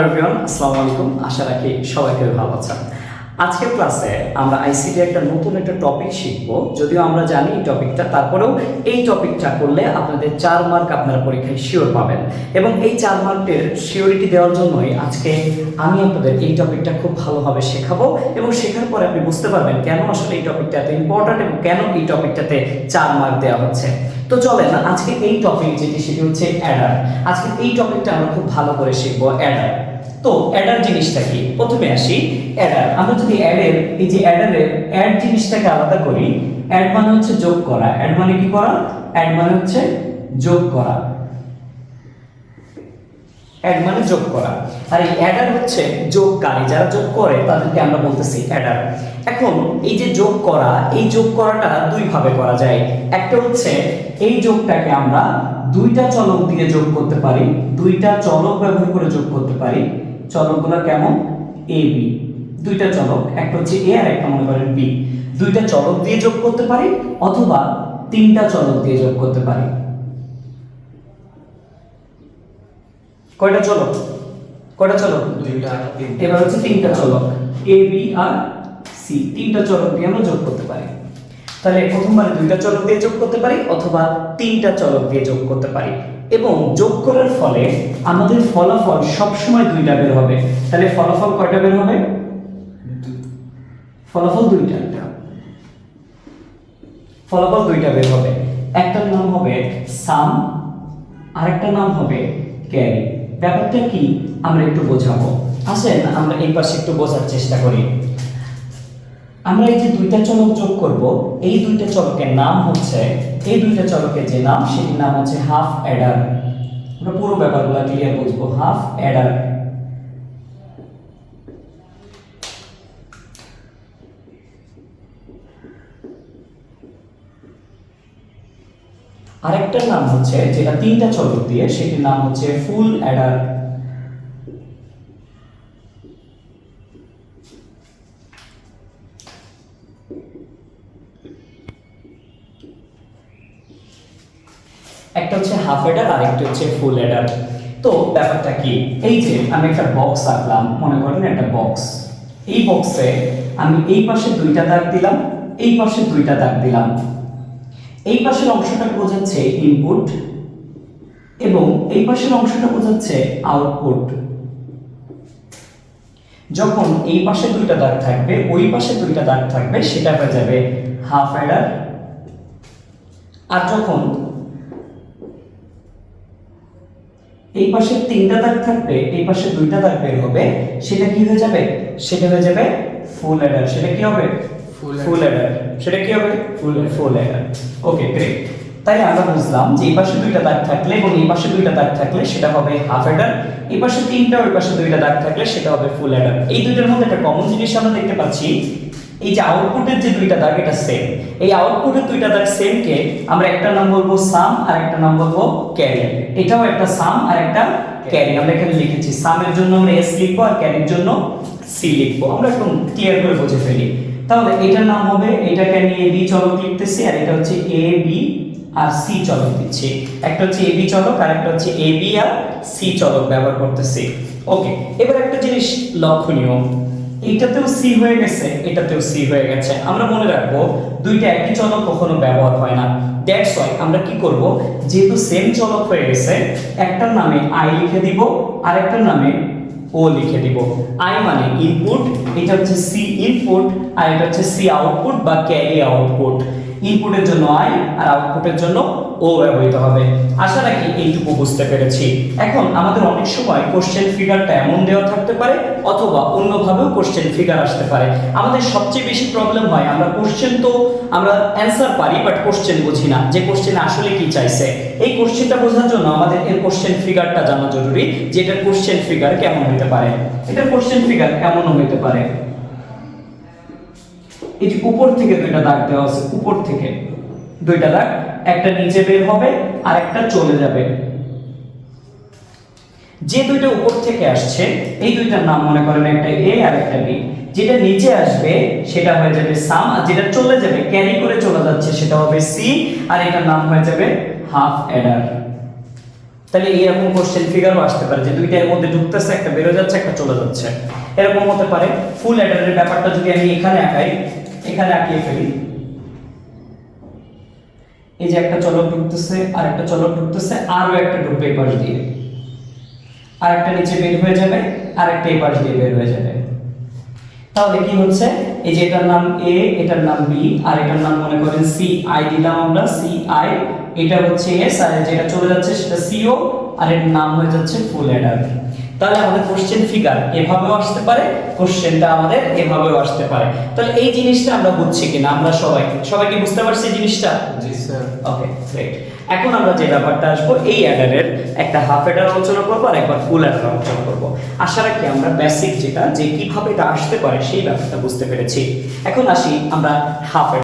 আসসালামু আলাইকুম। আশা রাখি সবাই খুবই ভালো আছেন। আজকের ক্লাসে আমরা আইসিটি একটা নতুন একটা টপিক শিখব। যদিও আমরা জানি এই টপিকটা তারপরেও এই টপিকটা করলে আপনাদের চার মার্ক আপনারা পরীক্ষায় শিওর পাবেন। এবং এই চার মার্কের শিওরিটি দেওয়ার জন্যই আজকে আমি আপনাদের এই টপিকটা খুব ভালোভাবে শেখাবো। এবং শেখার পরে আপনি বুঝতে পারবেন কেন আসলে এই টপিকটা এত ইম্পর্ট্যান্ট এবং কেন এই টপিকটাতে চার মার্ক দেওয়া হচ্ছে। তো চলেন, আজকে এই টপিক যেটি সেটি হচ্ছে অ্যাডার আজকে এই টপিকটা আমরা খুব ভালো করে শিখব অ্যাডার তো অ্যাডার জিনিসটা কি? প্রথমে আসি অ্যাডার আমরা যদি অ্যাডের এই যে অ্যাডারের অ্যাড জিনিসটাকে আলাদা করি অ্যাড মানে হচ্ছে যোগ করা। অ্যাড মানে কি করা? অ্যাড মানে হচ্ছে যোগ করা। অ্যাড মানে যোগ করা। আর এই অ্যাডার হচ্ছে যোগকারী। যারা যোগ করে, তাদেরকে আমরা বলতেছি অ্যাডার এখন, এই যে যোগ করা, এই যোগ করাটা দুই ভাবে করা যায়। একটা হচ্ছে, এই যোগটাকে আমরা দুইটা চলক দিয়ে যোগ করতে পারি, দুইটা চলক ব্যবহার করে যোগ করতে পারি। চলকগুলো কেমন? এ বি দুইটা চলক একটা হচ্ছে এ আর একটা মনে করেন বি দুইটা চলক দিয়ে যোগ করতে পারি অথবা তিনটা চলক দিয়ে যোগ করতে পারি। কয়টা চলক? কয়টা চলক? দুইটা তিনটা। এবার হচ্ছে তিনটা চলক। এ বি আর সি তিনটা চলক দিয়ে আমরা যোগ করতে পারি। তাহলে প্রথমবারে দুইটা চলক দিয়ে যোগ করতে পারি অথবা তিনটা চলক দিয়ে যোগ করতে পারি। এবং যোগ করার ফলে আমাদের ফলাফল সবসময় দুইটা বের হবে। তাহলে ফলাফল কয়টা বের হবে? ফলাফল দুইটা। ফলাফল দুইটা বের হবে। একটার নাম হবে সাম, আরেকটার নাম হবে ক্যারি। ব্যাপারটা কি? আমরা একটু বোঝাবো। আসেন, আমরা এই পাশে একটু বোঝার চেষ্টা করি। আমরা এই যে দুইটা চলক যোগ করব, এই দুইটা চলকের নাম হচ্ছে, এই দুইটা চলকের যে নাম, সেটির নাম হচ্ছে হাফ অ্যাডার আমরা পুরো ব্যাপারগুলো ক্লিয়ার বুঝব হাফ অ্যাডার আরেকটার নাম হচ্ছে, যেটা তিনটা চলক দিয়ে, সেটির নাম হচ্ছে ফুল অ্যাডার একটা হচ্ছে হাফ এডার আর একটা হচ্ছে ফুল এডার তো ব্যাপারটা কি? এই যে আমি একটা বক্স আঁকলাম, মনে করেন একটা বক্স এই বক্সে আমি এই পাশে দুইটা দাগ দিলাম, এই পাশে দুইটা দাগ দিলাম। এই পাশের অংশটা বোঝাচ্ছে ইনপুট এবং এই পাশের অংশটা বোঝাচ্ছে আউটপুট যখন এই পাশে দুইটা দাগ থাকবে, ওই পাশে দুইটা দাগ থাকবে, সেটা হয়ে যাবে হাফ অ্যাডার আর যখন এই পাশে তিনটা দাগ থাকবে এই পাশে দুইটা দাগ বের হবে সেটা কি হয়ে যাবে? সেটা হয়ে যাবে ফুল অ্যাডার সেটা কি হবে? ফুল অ্যাডার সেটা কি হবে? ফুল ফুল অ্যাডার ওকে গ্রেট তাই আমরা বুঝলাম যে এই পাশে দুইটা দাগ থাকলে এবং এই পাশে দুইটা দাগ থাকলে সেটা হবে হাফ অ্যাডার এই পাশে তিনটা ওই পাশে দুইটা দাগ থাকলে সেটা হবে ফুল অ্যাডার এই দুইটার মধ্যে একটা কমন জিনিস আমরা দেখতে পাচ্ছি এই যে আউটপুটের যে দুইটা দাগ, এটা সেম এই আউটপুটের দুইটা দাগ সেম কে আমরা একটা নাম বলব সাম আর একটা নাম বলব ক্যারি এটাও একটা সাম আর একটা ক্যারি আমরা এখানে লিখেছি সামের জন্য আমরা এস লিখব আর ক্যারির জন্য সি লিখব। আমরা একদম ক্লিয়ার করে বুঝে ফেলি। তাহলে এটার নাম হবে, এটাকে আমি এ বি চলক লিখতেছি আর এটা হচ্ছে এ বি আর সি চলক দিচ্ছি। একটা হচ্ছে এ বি চলক আর একটা হচ্ছে এ বি আর সি চলক ব্যবহার করতেছি। ওকে এবার একটা জিনিস লক্ষণীয়। এইটাতেও সি হয়ে গেছে, এটাতেও সি হয়ে গেছে। আমরা মনে রাখব, দুইটা একই চলক কখনো ব্যবহার হয় না। দ্যাটস ওয়াই আমরা কি করব, যেহেতু সেম চলক হয়ে গেছে, একটার নামে আই লিখে দিব আর একটার নামে ও লিখে দিব। আই মানে ইনপুট এটা হচ্ছে সি ইনপুট আর এটা হচ্ছে সি আউটপুট বা ক্যারি আউটপুট ইনপুটের জন্য আই আর আউটপুটের জন্য ও ব্যবহৃত হবে। আশা রাখি এইটুকু বুঝতে পেরেছি। এখন আমাদের অনেক সময় কোশ্চেন ফিগারটা এমন দেওয়া থাকতে পারে, অথবা অন্যভাবেও কোশ্চেন ফিগার আসতে পারে। আমাদের সবচেয়ে বেশি প্রবলেম হয়, আমরা কোশ্চেন তো আমরা অ্যান্সার পারি বাট কোশ্চেন বুঝি না। যে কোশ্চেন আসলে কি চাইছে? এই কোশ্চেনটা বোঝার জন্য আমাদের এর কোশ্চেন ফিগারটা জানা জরুরি যে এটার কোশ্চেন ফিগার কেমন হতে পারে। এটার কোশ্চেন ফিগার এমনও হতে পারে? এই যে উপর থেকে দুইটা দাগ দেওয়া আছে, উপর থেকে দুইটা দাগ। একটা নিচে বের হবে, আর একটা চলে যাবে। যে দুইটা উপর থেকে আসছে, এই দুইটার নাম মনে করেন একটা এ আর একটা বি যেটা নিচে আসবে, সেটা হয়ে যাবে সাম আর যেটা চলে যাবে ক্যারি করে চলে যাচ্ছে, সেটা হবে সি আর এটার নাম হয়ে যাবে হাফ অ্যাডার তাহলে এরকম কোশ্চেন ফিগারও আসতে পারে যে দুইটার মধ্যে ঢুকতেছে, একটা বেরো যাচ্ছে, একটা চলে যাচ্ছে। এরকম হতে পারে। ফুল অ্যাডারের ব্যাপারটা যদি আমি এখানে আঁকাই, এখানে আঁকিয়ে ফেলি। এই যে একটা চলক ঢুকতেছে আর একটা চলক ঢুকতেছে, আরও একটা ঢুকবে এই পাশ দিয়ে। আর একটা নিচে বের হয়ে যাবে আর একটা এই পাশ দিয়ে বের হয়ে যাবে। তাহলে কি হচ্ছে? এই যে এটার নাম এ এটার নাম বি আর এটার নাম মনে করেন সি আই দিলাম আমরা সি আই এটা হচ্ছে এস আর যেটা চলে যাচ্ছে, সেটা সিও আর এর নাম হয়ে যাচ্ছে ফুল অ্যাডার তাহলে আমাদের কোশ্চেন ফিগার এভাবেও আসতে পারে কোশ্চেনটা আমাদের এভাবেও আসতে পারে। তাহলে এই জিনিসটা আমরা বুঝছি কিনা? আমরা সবাই সবাই কি বুঝতে পারছি জিনিসটা? জি স্যার। ওকে গ্রেট এখন আমরা যে ব্যাপারটা আসব এই অ্যাডারের একটা হাফ অ্যাডার আলোচনা করব আর একবার ফুল অ্যাডার আলোচনা করব। আশা রাখি আমরা বেসিক যেটা যে কীভাবে এটা আসতে পারে সেই ব্যাপারটা বুঝতে পেরেছি। এখন আসি আমরা হাফ